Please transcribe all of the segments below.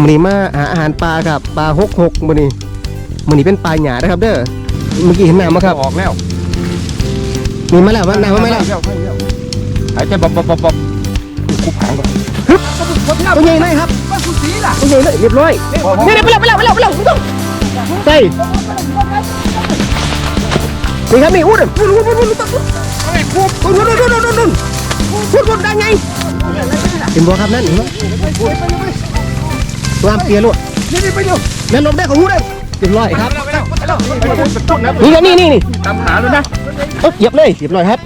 มันนี้มาหาอาหารปลาครับปลาหกหกมันนี้มันนี้เป็นปลาหยานะครับ เด้อเมื่อกี้เห็นน้ำไหมครับออกแล้วมีมาแล้วว่าน้ำมาไหมแล้วหายใจบ๊อบบ๊อบบ๊อบบ๊อบคุบหางก่อนตัวใหญ่เลยครับตัวใหญ่เลยเรียบร้อยเนี่ยเนี่ยไปแล้วไปแล้วไปแล้วไปแล้วใส่นี่ครับนี่อู้ดอู้ดอู้ดอู้ดอู้ดอู้ดอู้ดอู้ดอู้ดอู้ดอู้ดอู้ดอู้ดได้ไงเห็นบ่ครับนั่นเห็นบ่ วางเปียรถนี่นี่ไปเร็วนั่นลมได้ของอู้ได้เรียบร้อยครับ ไปแล้วไปแล้วไปแล้วเป็นต้นนะนี่ครับนี่นี่นี่ตามหาเลยนะเอ้ยเหยียบเลยเรียบร้อยครับ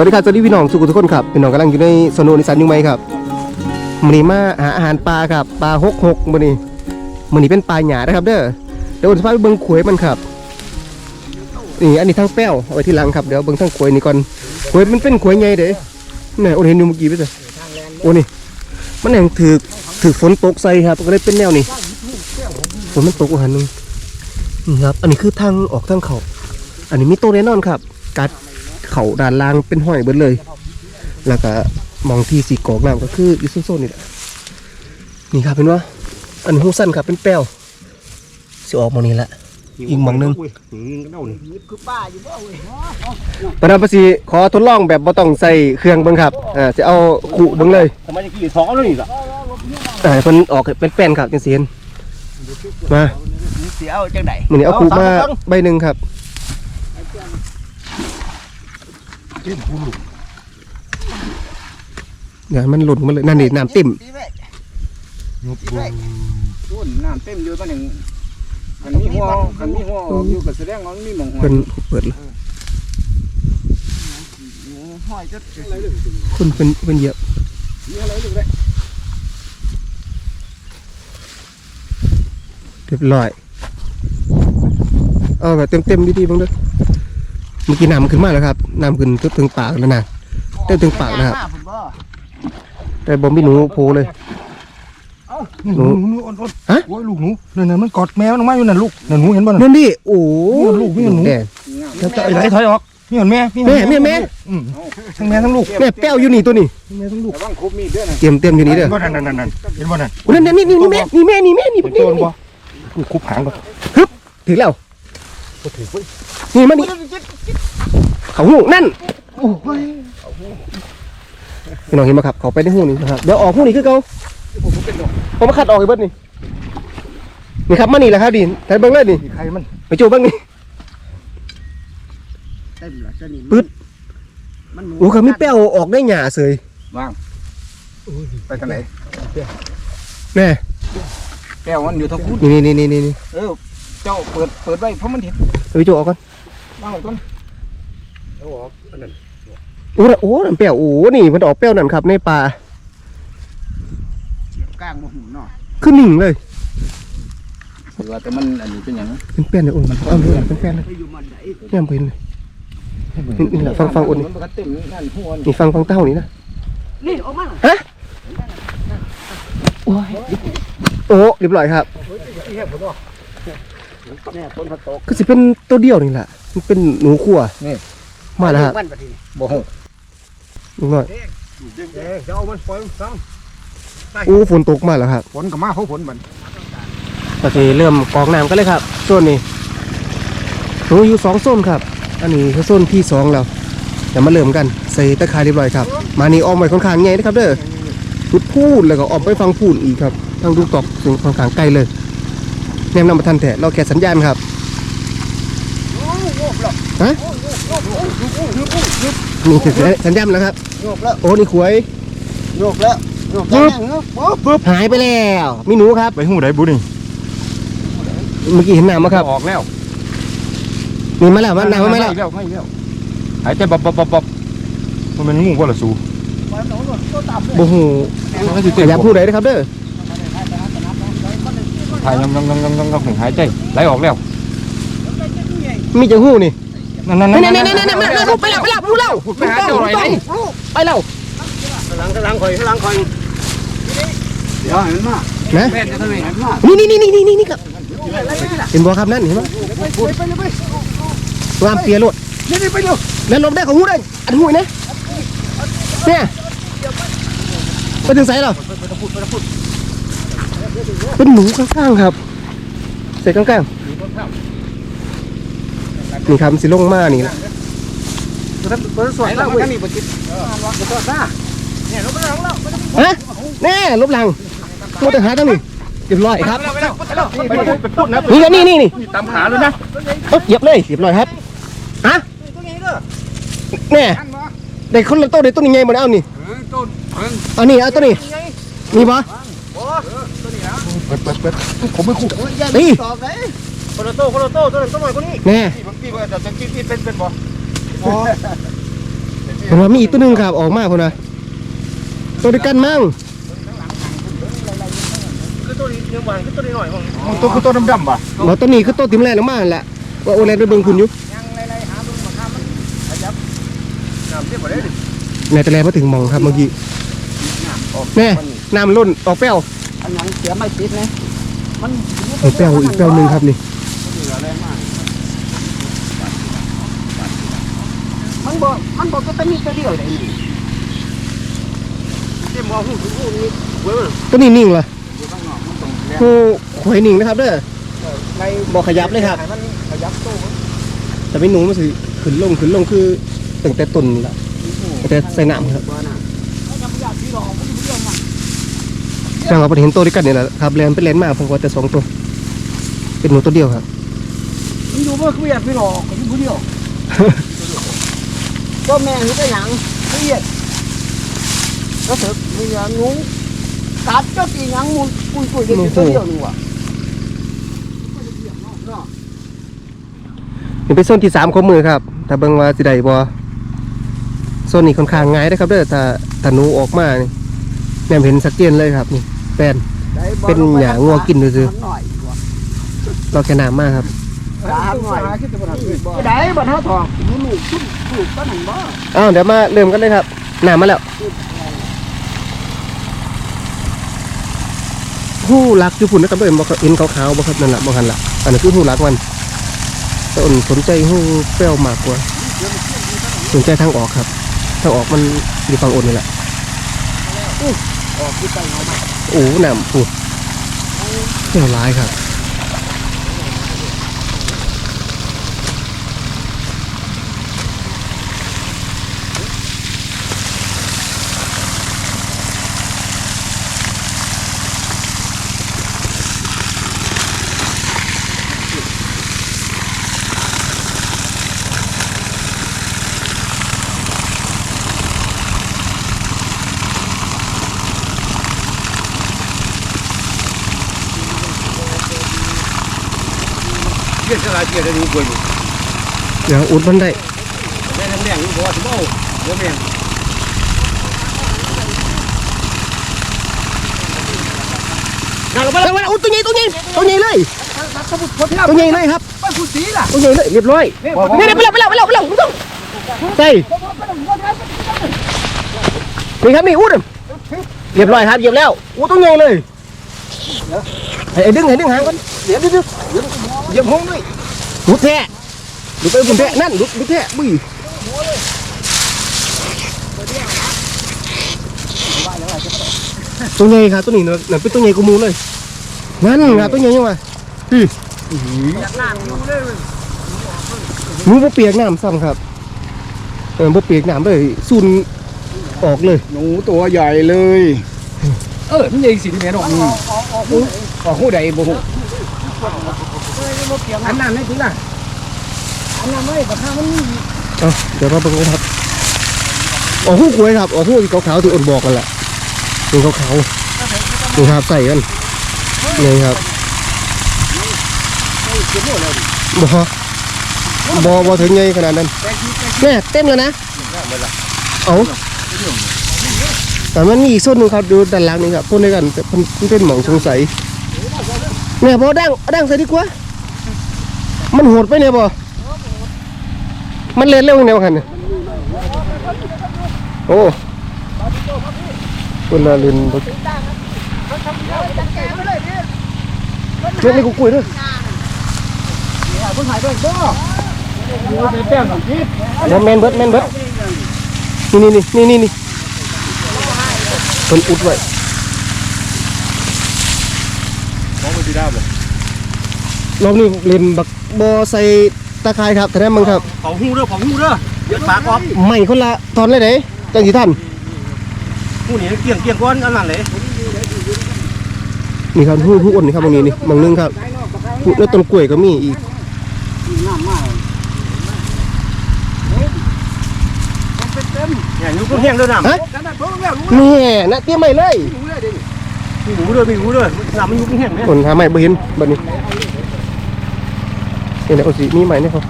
วัสดีครับสวัสดีพี่น้องสุขุทุกคนครับพี่น้องกำลังอยู่ในสนุนิสันอยู่ไหมครับมันนี้มาหาอาหารปลาครับปลาหกหกมันนี้มันนี้เป็นปลาหยานะครับเด้อเดี๋ยวผมจะพาไปเบิ้งขวยมันครับนี่อันนี้ทั้งแป้วเอาไว้ที่หลังครับเดี๋ยวเบิ้งทั้งขวยนี่ก่อนขวยมันเป็นขวยใหญ่เด้เนี่ยโอ้เห็นอยู่เมื่อกี้ไปสิโอ้นี่มันแห่งถือถือฝนตกใส่ครับก็เลยเป็นแนวนี้ฝนมันตกหันนึงนี่ครับ อันนี้คือทางออกทางเขาอันนี้มีโตแน่นอนครับ กัด เขาด้านล่างเป็นห้อยเบิดเลย แล้วก็มองที่สีกอกน้ำก็คืออยู่โซนๆนี่แหละนี่ครับเป็นว่าอันนี้หูสั้นครับเป็นแป้วสิออกหมองนี้แหละอีกหม่องหนึ่งประธานภาษีขอทดลองแบบบ่ต้องใส่เครื่องเบิ่งครับอ่าจะเอาขู่เบิ่งเลยทำไมจะกี่สองแล้วนี่ล่ะอ่าให้เพิ่นออกเป็นแป้นครับจังซี่เห็นมาเสียเอาจังไหนมื้อนี้เอาขู่มาใบหนึงครับ เดี๋ยวให้มันหล่นมาเลยนั่นนี่น้ำติ่มต้นน้ำเต็มอยู่ตอนหนึ่งคันมีหัวคันมีหัวอยู่กับแสดงว่ามันมีหมองหัวเพิ่นเปิดแล้วห้อยจะคนเพิ่นเพิ่นเหยียบมีอะไรอยู่ได้เรียบร้อยเอาแบบเต็มๆดีๆบ้างเด้อ เมื่อกี้น้ำมันขึ้นมาแล้วครับน้ำขึ้นถึงปากแล้วนะเต็มถึงปากนะครับแต่บ่มีหนูโผล่เลยหนูหนูอ่อนฮะโอ้ยลูกหนูนั่นน่ะมันกอดแมวลงมาอยู่นั่นลูกนั่นหนูเห็นบ่น่ะนั่นดิโอ้นี่มันลูกนี่มันหนูแม่จะจะไอ้ไหลถอยออกนี่เหมือนแม่นี่แม่แม่แม่อืมทั้งแม่ทั้งลูกแม่แป้วอยู่นี่ตัวนี้ทั้งแม่ทั้งลูกระวังคุบมีดด้วยนะเตรียมเตรียมอยู่นี่เด้อเห็นบ่นั่นนั่นนั่นเห็นบ่นั่นโอ้นั่นนั่นนี่นี่นี่แม่นี่แม่นี่แม่นี่เป็นนี่โจรบ่กูคุบหางก่อนถึงแล้วก็ถือไว้ นี่มานี่เขาหูนั่นโอ้ยพี่น้องเห็นไหมครับเขาไปในหูนี่นะครับเดี๋ยวออกหูนี่คือเขาผมมาคัดออกไอ้เบิดนี่นี่ครับมานี่แหละครับดิถ่ายเบิ้งเลยนี่ใครมันไปจูบเบ้างนี่เต็มละสนิมปึ๊ดมันหนูโอ้เขามีแป้วออกได้หยาเสยว่างไปทางไหนแม่แก้วมันอยู่ทางคุณนี่นี่นี่นี่นี่เออเจ้าเปิดเปิดไว้เพราะมันเห็นไปจูบออกก่อน ว่างไว้ก่อนโอ้โหโอ้นั่นแป้วโอ้นี่มันออกแป้วนั่นครับ ในป่าเสียบก้างมาหูหน่อยคือหนิ่งเลยถือว่าแต่มันอันนี้เป็นหยังเป็นแป้นเลยโอ้มันเอาเลยเป็นแป้นเลยไปอยู่มันไหนแม่มเห็นเลยนี่นี่แหละฟังฟังอุ่นมันก็เต็มนั่นหัวนี่นี่ฟังฟังเต้านี่นะนี่ออกมาโอ้ยโอ้เรียบร้อยครับเนี่ยคนพัดตกก็สิเป็นตัวเดียวนี่แหละ มันเป็นหนูขั่วมาแล้วครับมันปะทีนี้บ่ฮู้ลูกน้อยเอ๊ะจะเอามันปล่อยมันซ้โอ้ฝนตกมาแล้วครับำฝนกับมาเขาฝนมันก็สิเริ่มกรองน้ำกันเลยครับโซนนี้หนูอยู่สองโซนครับ อันนี้คือโซนที่สองแล้วเดี๋ยวมาเริ่มกันใส่ตะไคร้เรียบร้อยครับ มานี่ออมไว้ค่อนข้างใหญ่นะครับเด้อพุดพูดแล้วก็ออมไปฟังพูดอีกครับทางดูตอกถึงค่อนข้างไกลเลยแนมนำมาทันแท้เราแค่สัญญาณครับ ฮะนี่คือสัญญาณแล้วครับโยกแล้วโอ้นี่ขวยโยกแล้วโยกแล้วเงือบปุ๊บปึ๊บหายไปแล้วมีหนูครับไปหูได้บุนี่เมื่อกี้เห็นน้ำไหมครับออกแล้วมีมาแล้วมาน้ำมาแล้วแล้วไม่แล้วหายใจบับบับบับบับมันเป็นงูว่าละสูโอ้โหมันก็สิอเต้นย่าพูดเลยนะครับเด้อถ่ายยำยำยำยำยำยำหายใจไหลออกแล้ว มีจังหู้นี่นั่นนั่นนี่นี่นี่นี่นี่ไปแล้วไปแล้วพูดแล้วไปหาเจ้าอะไรไปแล้วหลังหลังคอยหลังคอยเดี๋ยวเห็นมานะแม่จะทำไงเห็นมานี่นี่นี่นี่นี่นี่ครับเห็นบ่ครับนั่นเห็นไหมไปไปไปงามเปียรถนี่นี่ไปเร็วแล้วลมได้ของหูได้อันหูนะเนี่ยไปถึงไสแล้วเป็นหนูข้างๆครับใส่ข้างๆ นี่ครับสิลงมานี่แหละตัวสวยแล้วเว้ยนี่ปัจจุบันตัวซ่าเนี่ยเราไปแล้วเราฮะแน่ลบหลังมัวแต่หาตั้งนี่เรียบร้อยครับไปแล้วไปแล้วไปแล้วไปพูดนะนี่ครับนี่นี่นี่ตามขาเลยนะเอ้ยเหยียบเลยเรียบร้อยครับฮะตัวนี้เด้อแน่อันบ่เด็กคนละโตเด็กต้นนี้ไงหมดเอานี่เออต้นเพิ่งเอานี่เอาตัวนี้มีปะโอ้ตัวนี้นะเปิดเปิดเปิดผมไม่คู่นี่ตอบเลย คนละโตคนละโตตัวนั้นตัวใหม่คนนี้แน่พี่ผมพี่ว่าจะจะกินเป็นเป็นบ่ผมว่ามีอีกตัวหนึงครับออกมาคนนะตัวเดียวกันมั้งคือตัวนี้ยังหวานคือตัวนี้หน่อยของมันตัวคือตัวดำๆป่ะเราตัวนี้คือตัวติมแรกออกมานั่นแหละว่าโอแลนไปเบิ่งคุณอยู่ยังไล่ๆหาเบิ่งมาข้ามมันขยับน้ำเทียบบ่ได้ดิในตะแลมาถึงหมองครับเมื่อกี้แน่น้ำล้นออกแป้วอันนั้นเสียไม่ติดนะมัน ออกแป้วอีกแป้วหนึ่งครับนี่มัน บ่มันบ่ก็ต้องมีตัวเดียวเลยนี่เต็มบ่หูหูนี่เว้ยตัวนี้นิ่งเหรออยู่ข้างนอกมันต้องแรอ้ขวยนิ่งนะครับเด้อในบอกขยับเลยครับ มันขยับตู้มันแต่ไม่หนูมันสิขึ้นลงขึ้นลงคือตั้งแต่ต้นนี่ละ แต่ใส่น้ำครับบ่น่ะเขายังยางเขาอยู่เรื่องมันเราไปเห็นตัวด้วยกันนี่แหละครับแลนเป็นแลนมากผมว่าแต่สองตัว เป็นหนูตัวเดียวครับ มันอยู่บ่คืออยากพี่รองเขาอยู่ผู้เดียว ก็แม่นี่ก็หยังเครียดก็ถึกมีหยังงูกัดเจ้าตีหยังมุนปุยปุยเด็กอยู่ตัวเดียวนี่ว่ะนี่เป็นโซนที่สามของมือครับถ้าเบิ่งว่าสิได้บ่โซนนี้ค่อนข้างง่ายนะครับเด้อถ้าถ้าหนูออกมานี่แม่นเห็นสักเจนเลยครับนี่แปนได้บ่เป็นหญ้างัวกินซื่อหน่อยว่ะเราแค่น้ำมากครับ สามหน่อยได้บ่เท่าทองมีลูกชุบลูกก็หนึ่งบ่อ้าวเดี๋ยวมาเริ่มกันเลยครับหน้ำมาแล้วหู้รักอยู่พุ่นนะครับเด้อบ่เห็นขาวๆบ่ครับนั่นล่ะบ่หันล่ะอันนี้คือหู้รักมันแต่อ่นสนใจหู้แป้วมากกว่า สนใจทางออกครับทางออกมันอยู่ฝั่งอ่นนี่แหละออกที่ใต้เงามาโอ้หน้ำปูเที่ยวร้ายครับ นสลายเกี่ยนได้ดูกวยอยู่เดี๋ยวอุดมันได้แม่แดงนี่บ่ว่าสิบ่เดี๋ยวแม่งนั่งลงไปแล้วอุดตัวใหญ่ตัวใหญ่ตัวใหญ่เลยตัวใหญ่เลยครับไปผู้สีล่ะตัวใหญ่เลยเรียบร้อยนี่ไปแล้วไปแล้วไปแล้วไปแล้วอุดต้องใส่นี่ครับนี่อุดเรียบร้อยครับเหยียบแล้วอุดตัวใหญ่เลยไอ้ดึงไอ้ดึงหางก่อนเดี๋ยวดี๋ยวเดี๋ยวเยียบห้องด้วย ดุดแท้ดุดไปบุญแท้นั่นดุดดุดแท้บุ้ยตัวใหญ่ครับตัวนี้เนอะนั่นเป็นตัวใหญ่กูมูเลยนั่นครับตัวใหญ่ยังไงพี่ล่างอยู่เลยหนูบ่เปียกน้ำซ้ำครับเออบ่เปียกน้ำเลยซุนออกเลยหนูตัวใหญ่เลย เออมันใหญ่สิที่แม่ดอกนี่ออกหูใดบ่หู อันนั้นไม่ถึงล่ะอันนั้นไม่แต่ถ้ามันมีเอาเดี๋ยวมาเบิ่งนะครับอ๋อหูกล้วยครับอ๋อหูที่ขาวๆที่อ่นบอกกันแหละนี่ขาวๆนี่ครับใส่กันนี่ครับบ่บ่บ่ถึงไงขนาดนั้นแม่เต็มแล้วนะเอาแต่มันมีอีกส่วนหนึงครับดูด้านหลังนี่ครับพวกนี้กันแต่มันมันเป็นหมองสงสัยเนี่ยพอดังเอาดังใส่ดีกว่า มันโหดไปเนี่ยบ่มันเล่นเร็วแนวกันเนี่ยโอ้คนละเล่นบ่เล่นนี่กูกุยด้วยคนถ่ายด้วยบ่เป็นแต้มของพิษแล้วแมนเบิดแมนเบิดนี่นี่นี่นี่นี่คนอุดไว้มองไปที่ดาวเลย รอบนี้เล่นบักบอใส่ตะไคร้ครับแต่นั้นมึงครับเผาหูเด้อเผาหูเด้อเดี๋ยวปากออกไม่คนละตอนเลยเด้จังสิท่านหูนี่เกี่ยงเกี่ยงก้อนอันนั้นเลยนี่ครับผู้ผู้อ่อนนี่ครับตรงนี้นี่บางนึงครับผู้แล้วต้นกล้วยก็มีอีกน้ำมากเนี่ยอยู่ก็แห้งเด้อน้ำฮะกันได้เพิ่มแล้วรู้แม่นะเตรียมไม่เลยรู้เลยดิมีหูเด้อมีหูเด้อน้ำมันอยู่ก็แห้งเนี่ยคนหาใหม่บ่เห็นบัดนี้ นี่แหละโอ้สิมีใหม่นี่ครับ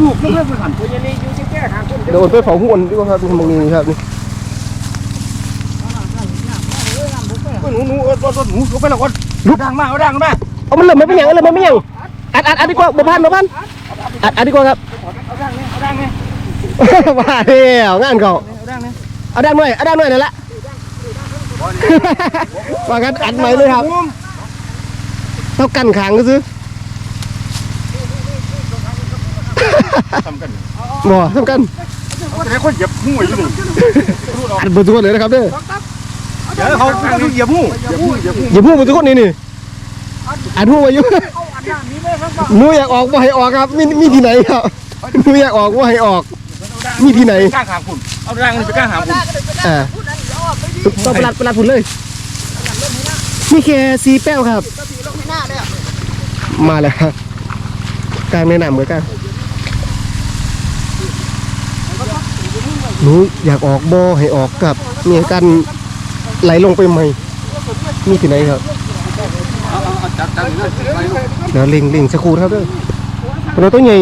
ลูกเรื่องมันหันตัวยันนี่อยู่ที่แก้ทางคนเดี๋ยวโอนไปเผาหุ่นดีกว่าครับตรงนี้ครับนี่หนูหนูเออรถรถหนูลงไปแล้วก่อนดังมากเอาดังมากเอามันเริ่มไม่เป็นอย่างเริ่มไม่เป็นอย่างอัดอัดอัดดีกว่าบ่พันบ่พันอัดอัดดีกว่าครับเอาดังนี่เอาดังนี่ว่าแล้วงานเขาเอาดังนี่เอาด้านหน่อยเอาด้านหน่อยนั่นแหละว่ากันอัดใหม่เลยครับเท่ากันขางก็ซื้อ ทำกันบ่เท่ากันแต่คนเหยียบหูอยู่นี่อัดเบนทุกคนเลยนะครับเด้อเดี๋ยวเขาเขาเหยียบหูเหยียบหูเหยียบหูอย่าพูดเบนทุกคนนี่นี่อัดพูดอายุเอาอันนั้นมีเลยครับหนูอยากออกบ่ให้ออกครับมีมีที่ไหนครับหนูอยากออกบ่ให้ออก มีที่ไหนก้างหางคุณเอาดังนี่ไปก้างหางคุณอ่าต้องประหลัดประหลัดผุนเลยมีแค่สีแป้วครับ มาแล้วครับกลางแนะนำเหมือนกัน หนูอยากออกบ่ให้ออกกับมีอาการไหลลงไปใหม่มีที่ไหนครับจัดจัดนี่เดี๋ยวเล็งเล็งสักครู่นะครับเด้อเราต้องใหญ่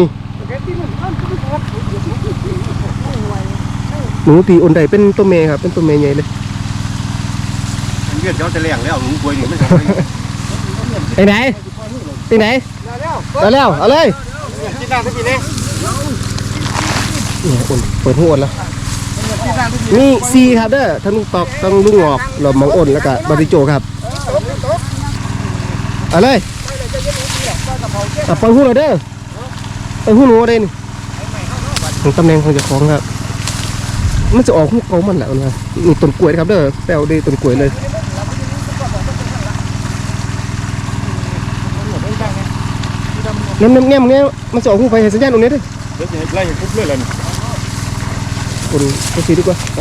หนูตีอนใดเป็นตัวเมย์ครับ เป็นตัวเมย์ใหญ่เลยเวียนเดี๋ยวจะแรงแล้วหนูกล้วยนี่ไม่ใช่ไปไหนไปไหนเอาแล้วเอาเลยกินน้ำสักทีนี่เนี่ยอนเปิดหัวอนแล้ว นี่ซีครับเด้อทั้งลุงตอกทั้งลุงงอกเรามองอ่นแล้วก็บาริโจครับเอาเลยอะเปิดหัวเราเด้อเปิดหัวหนูเด้นี่ของตำแหน่งของเจ้าของครับ มันจะออกหูเขามันแหล้วนะนี่ต้นกล้วยครับเด้อแปลวดีต้นกล้วยเลยน้ำน้ำแง่มแง่มันจะออกหูไปเห็นสัญญาณตรงนี้ด้อเดี๋ยวจะไล่ปุ๊บเลยเลย คนก็สีดีกว่าไป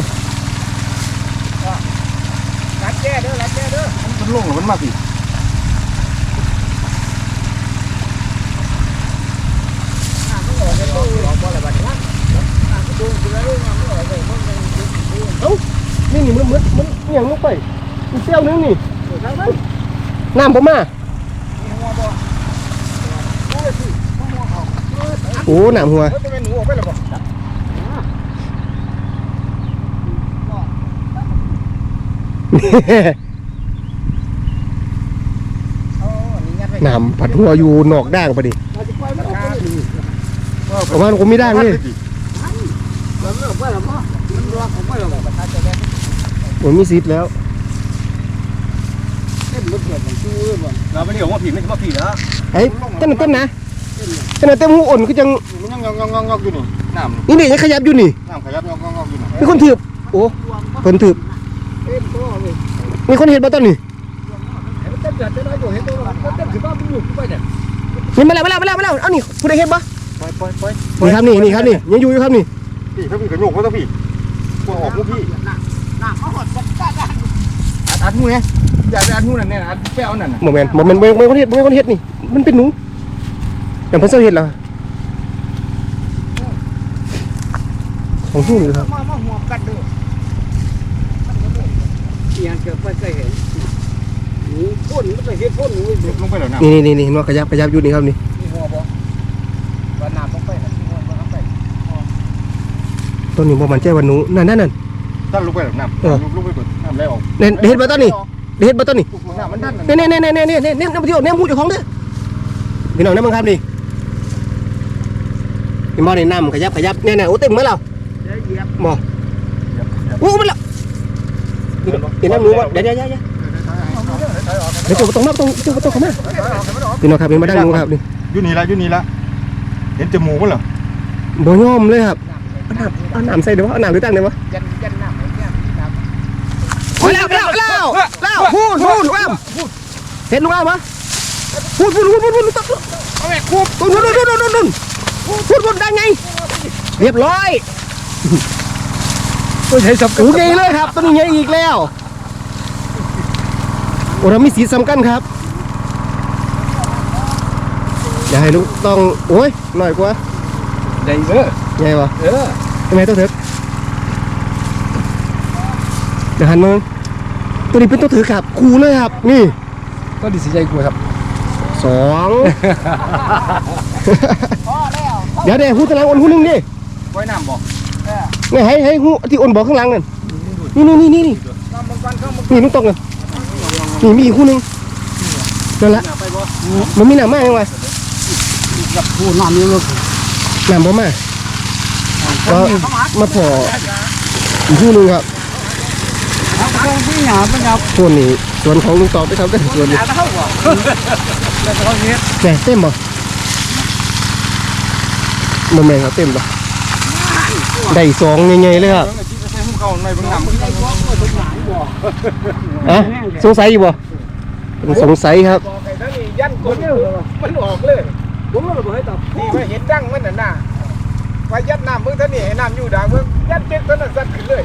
รัดแก้เด้อรัดแก้เด้อมันลงมันมากสินี่นี่มันมันมันอหย่างลงไปมันเปรี้ยวนึงนี่ น้ำผมมาโอ้น้ำหัวเฮ้ยเป็นหนูออกไปแล้วบ่น้ำผัดหัวอยู่นอกด่างพอดีเราจะปล่อยมันออกไปเลยประมาณผมไม่ด่างเลยเราเลิกไปแล้วพ่อมันรอของไปแล้วประชาชนผมมีซิปแล้วเต้นรถเกิดมันชื่อบ่เราไม่ได้บอกว่าผีไม่ใช่ว่าผีนะไอ้เต้นนะเต้นนะเต้นนะเต้นหูอ่อนคือจังมันยังงองงองงองอยู่นี่น้ำนี่นี่ยังขยับอยู่นี่น้ำขยับงองงองอยู่นี่มีคนถืบโอ้คนถืบเต้นตัวเลย มีคนเห็นบ่ตอนนี้เต้นนี่นี่มาแล้วมาแล้วมาแล้วมาแล้วเอานี่ผู้ใดเห็นบ่ปล่อยปล่อยปล่อยนี่ครับนี่นี่ครับนี่ยังอยู่อยู่ครับนี่พี่ถ้าพี่กระโยกก็ต้องพี่กลัวออกมุกพี่น่ะเขาหดบัดได้อัดอัดมือไงอย่าได้อันนู้นนั่นเนี่ยอันแป้วนั่นโมเมนต์โมเมนต์โมเมนต์โมเมนเฮ็ดโมเมนต์เฮ็ดนี่มันเป็นหนูอย่างเพิ่นเซาเฮ็ดแล้วของหูนี่ครับ จะไม่เคยเห็นหูพ่นไมันจะเห็นพ่นหูหลุดลงไปแล้วนะนี่นี่นี่นวดขยับขยับอยู่นี่ครับนี่นี่หัวบ่วันน้ำลงไปนะที่หัวบ่ลงไปต้นนี้บ่มันแจ้วันนู้นนั่นนั่นนั่นต้นลงไปแล้วน้ำลงไปเปิดน้ำไหลออกเน้นด็ดมาต้นนี่เด็ดมาต้นนี่น้ำมันดันเน้นเน้นเน้นเน้นเน้นเน้นเนี่ยเนี่ยเนี่ยเนี่ยเที่ยวเนี่ยมูอยู่ของเด้อพี่น้องน้ะมึงครับนี่นี่มอนี่น้ำขยับขยับเนี่ยเนี่ยโอ้เต็มเมื่อเราเหยียบมอโอ้มันละ พี่น้องรู้ว่าเดี๋ยวเดี๋ยวเดี๋ยวเดี๋ยวเดี๋ยวจุดประตูมาประตูจุดประตูเข้ามาพี่น้องครับพี่มาดังดูครับนี่อยู่นี่ละอยู่นี่ละเห็นจมูกมั้เหรอโดยย่อมเลยครับเอาหนามเอาหนามใส่เดี๋ยววะาหนามหรือตั้งเดี๋ยววะหนเนี่าเล่ครัล่าเล้วล้วพูดพูดลุงอ้ามเห็นลุงอ้ามปะพูดพูดพูดพูดพูดพูดพูดเอาแม่คูบพูดพูดพูดพูดพูพูดพูดได้ไงเรียบร้อยตัวใช้สับกูเใหญ่เลยครับตัวนี้ใหญ่อีกแล้ว โอ้เรามีสีสำคัญครับอย่าให้ลูกต้องโอ้ยหน่อยกว่าได้เออใหญ่ปะเออทำไมต้องถือเดี๋ยวหันมาตัวนี้เป็นตัวถือครับคูเลยครับ นี่ก็ดีสิใจกูครับสองพอแล้วเดี๋ยวเดี๋ยวหูตะลังอ่อนหูหนึงดิไว้น้ำบ่นี่ให้ให้หูที่อ่อนบอกข้างหลังนั่นนี่นี่นี่นี่นี่น้ำมันกันเข้ามานี่ลูกตกเลย นี่มีอีกหูหนึงนั่นละไปบ่มันมีหนามมากยังไงกับคูน้ำนี่ลูกหนามบ่มาก็มาพออีกหูหนึงครับเอาเครื่องที่หยาบมันหยาบส่วนนี้ส่วนของลุงตอไปทำกันส่วนนี้ยาเท่าบ่แล้วก็เฮ็ดแหน่เต็มบ่บ่แม่นครับเต็มบ่ได้สองใหญ่ๆเลยครับ เบิ่งไอ้ที่จะใส่หุ้มเข้าในเบิ่งน้ำมันอะสงสัยอยู่บ่สงสัยครับบอกไอ้นั่นนี่ยันคนมันออกเลยผมว่าบ่ให้ตับนี่ว่าเห็นดังมันน่ะน่ะว่ายัดน้ำเบิ่งเท่านี้ให้น้ำอยู่ด่างเบิ่งยัดเจ็ดตัวนั้นสัตว์ขึ้นเลย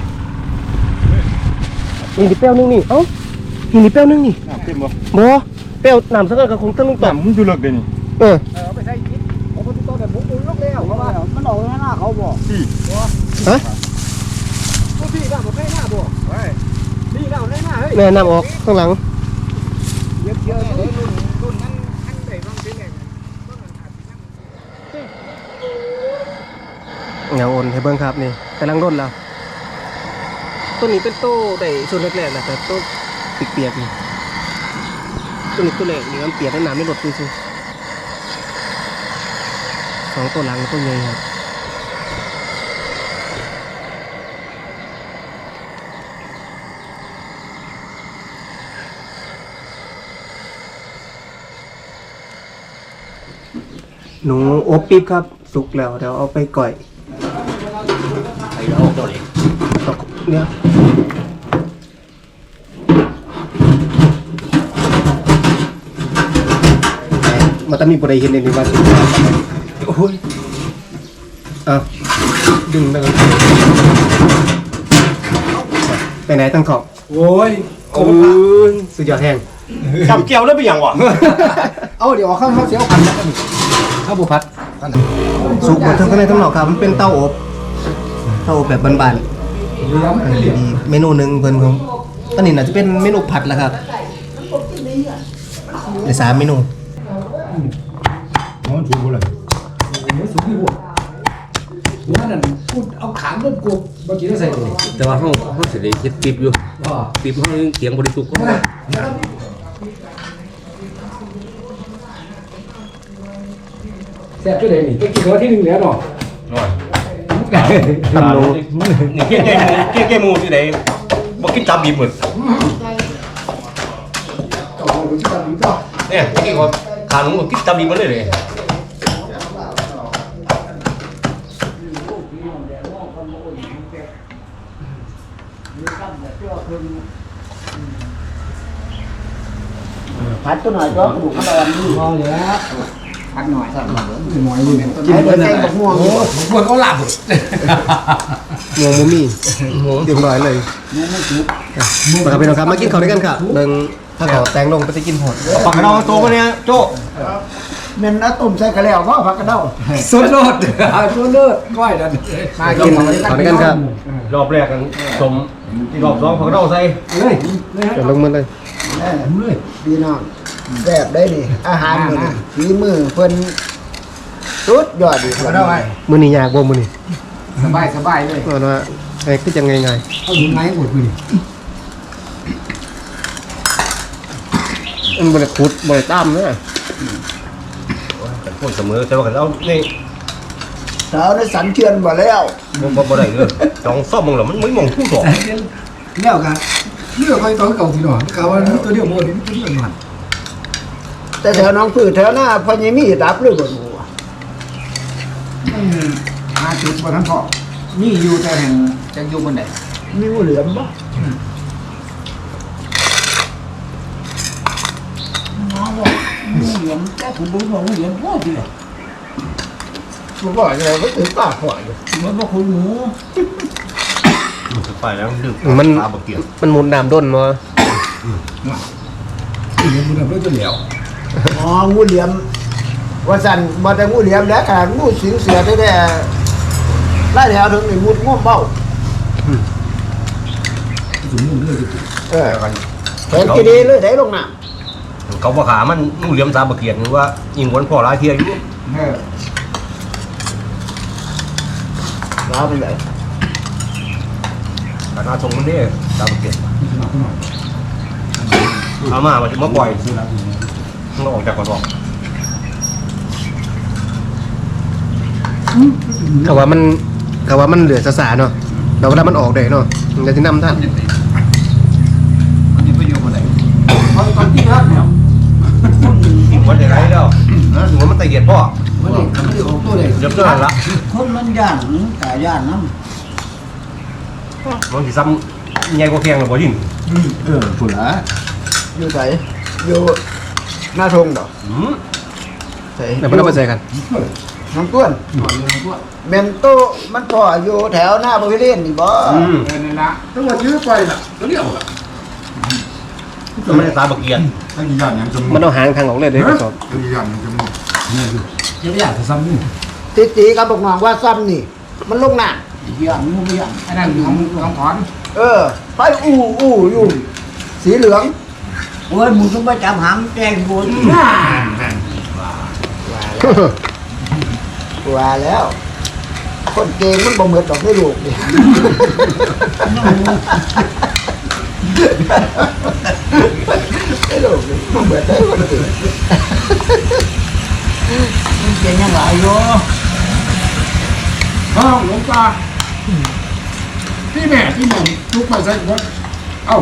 นี่นี่เปรี้ยวนึงนี่เอ้านี่นี่เปรี้ยวนึงนี่น้ำเต็มบ่บ่เปรี้ยวน้ำสักก็คงต้องลุงตอบน้ำมันอยู่เลิกเด้นี่เออเออเอาไปใส่กินเอาไปที่โต๊ะแต่ผมอุ้ยลูกแล้วเพราะว่ามันออกหน้าเขาบ่พี่ฮะผู้ พี่น้ำบ่ให้หน้าบ่ไว้นี่น้ำให้หน้าเฮ้ยแน่นำออกข้างหลังเยอะเยอะเลยรุ่นรุ่นนั้นอันใดบ้างเป็นไงต้นนั้นขาดที่นั่งเงาโอนให้เบิ่งครับนี่กำลังร่นแล้วต้นนี้เป็นโต้ได้ส่วนแรกๆนะแต่ต้นเปียกๆนี่ต้นนี้ตัวแรกนี่มันเปียกแล้วน้ำไม่ลดดูสิสองตัวหลังต้นใหญ่ครับ หนูอบปิ๊บครับสุกแล้วเดี๋ยวเอาไปก่อยเอาเนี่ยมาตอนนี้บริเห็นเลยนี่ว่าสุกแล้วโอ้ยเอาดึงไปก่อนไปไหนตั้งขอบโอ้ยโอ้ยสุดยอดแห้งจำเกี่ยวแล้วไปยังวะเอาเดี๋ยวเอาข้างเขาเสียเอาพันแล้วกัน ข้าวบุพัดสุกหมดทั้งข้างในทั้งนอกครับมันเป็นเต้าอบเต้าอบแบบบานๆมีเมนูหนึ่งเพิ่นของตอนนี้น่าจะเป็นเมนูผัดแล้วครับในสามเมนูมันถูกบ่ล่ะว่านั่นพูดเอาขางรถกูเมื่อกี้ได้ใส่เลยแต่ว่าเขาเขาสิได้เฮ็ดปิบอยู่ว่าปิบเขายังเสียงบริสุทธิ์เขา แซ่บช่วยเด็กนี่ก็กินวันที่หนึ่งแล้วเนาะทำโลนี่เกี้ยเกี้ยเกี้ยเกี้ยมูสิได้บ่กินตามบีบหมดเนี่ยเมื่อกี้เขาขาหนูบ่กินตามบีบหมดเลยเลยพัดตัวหน่อยก็ดูมันอ่อนนี่พอแล้ว พักหน่อยหมอยอยู่เนี่ยกินเป็นแกงบักม่วงโอ้ผมควรเขาหลับงงมุมี่เรียบร้อยเลยมาครับพี่น้องครับมากินข้าวด้วยกันครับเบิ่งถ้าเขาแตงลงก็จะกินหดปากกระเดาตัวมันเนี่ยโจ้แม่นนะต้มใส่กระแล้วก็ผักกระเด้าสุดโลดเอาสุดโลดก้อยนั่นมากินขอด้วยกันครับรอบแรกกันสมรอบสองปากกระเดาใส่เลยเลยเดี๋ยวลงมือเลยแน่เลยพี่น้อง แบบได้นี่อาหารมื้อนี้ฝีมือเพิ่นสุดยอดดีครับมือนี่ยากบ่มือนี่สบายสบายเลยเอาว่าไอ้คือจังไงไงเอาอยู่ไหนหมดมือมันบริคุดบริตามเนอะพูดเสมอแต่ว่ากันเอานี่สาวในสันเชือนบ่แล้วบ่บ่บ่ได้เลยสองซ่อมมึงเหรอมันไม่มองผู้สองแล้วกันเลือกไปตัวเก่าทีหน่อยเขาว่าตัวเดียวหมดนี่ตัวเดียวหน่อย แต่แถวน้องพืชแถวหน้าพอยังมีดับเลยบ่รู้อะหาจุดบ่ทันพอนี่อยู่แต่แห่งจังอยู่บนไหนมีงูเหลือมบ่งูเหลือมแต่ผมบ่รู้ว่างูเหลือมพ่อดีหรอผมบอกเลยว่าถึงปากพ่ออยู่มันบ่คุยหมูไปแล้วดึกมันตาบกเกียรมันหมุนน้ำด้นมาเดี๋ยวมันเอาไปตัวเหลียว อ๋องูเหลือมว่าสั่นบ่แต่งูเหลือมแล้วค่ะงูสิงเสือแท้ๆไล่แถวถึงนี่มุดง่วมเบ้าสมมุติเลยเออเห็นกี่ดีเลยได้ลงน้เขาบอกขามันงูเหลี่ยมตาบกเกียรว่ายิงวนพ่อร้ายเทียอยู่เออำลาไปไหนขนาดทรงมันนี่ตาบกเกียรเอามามันจะมาปล่อย มันออกจากกระบอกเขาว่ามันเขาว่ามันเหลือสาๆเนาะเราก็ได้มันออกได้เนาะมันจะนำท่านมันจะไปอยู่บนไหนเพราะตอนที่รักเนี่ยยิงวนจะไรแล้วยิงวนมันตะเกียรพ่อมันเด็กมันเด็กของตัวเด็กเรียบร้อยละคนมันย่านกาย่านน้มันสิซ้ำใหญ่กว่าแข้งเลยบ่ยิงเออฝุ่นละำอยู่ไหนอยู่ หน้าทงดอกอืมใส่เดี๋ยวมันเอาไปใส่กัน น้ำต้วนเมนโตมันพออยู่แถวหน้าบริเวณนี่บ่อืม เออนี่ละทั้งหมดยื้อไปน่ะตัวเดียวอะมันไม่ได้ตาบกเกียรถ้ากี่อย่างยังจมูมันกเอาหางทางออกเลยเด็กกระสอบถ้ากี่อย่างยังจมูกเนี่ยดูเดี๋ยวอยากจะซ้ำนี่ติตีกับบอกน้องว่าซ้ำนี่ มันลงน้อย่างนู้นอย่างอันนั้นของของถอนำเออ ไปอู้อู้อยู่ สีเหลือง โอ้ยมึงต้องไปจับหางแกงบัวว่าแล้ว คนเก่งมันบ่เหมือนดอกไม่ลูกนี่ไม่ลูกนี่บ่เหมือนได้คนเก่งเป็นยังไงโยอ้าวหลวงตาพี่แม่พี่แม่ทุกไปใส่คนเอ้า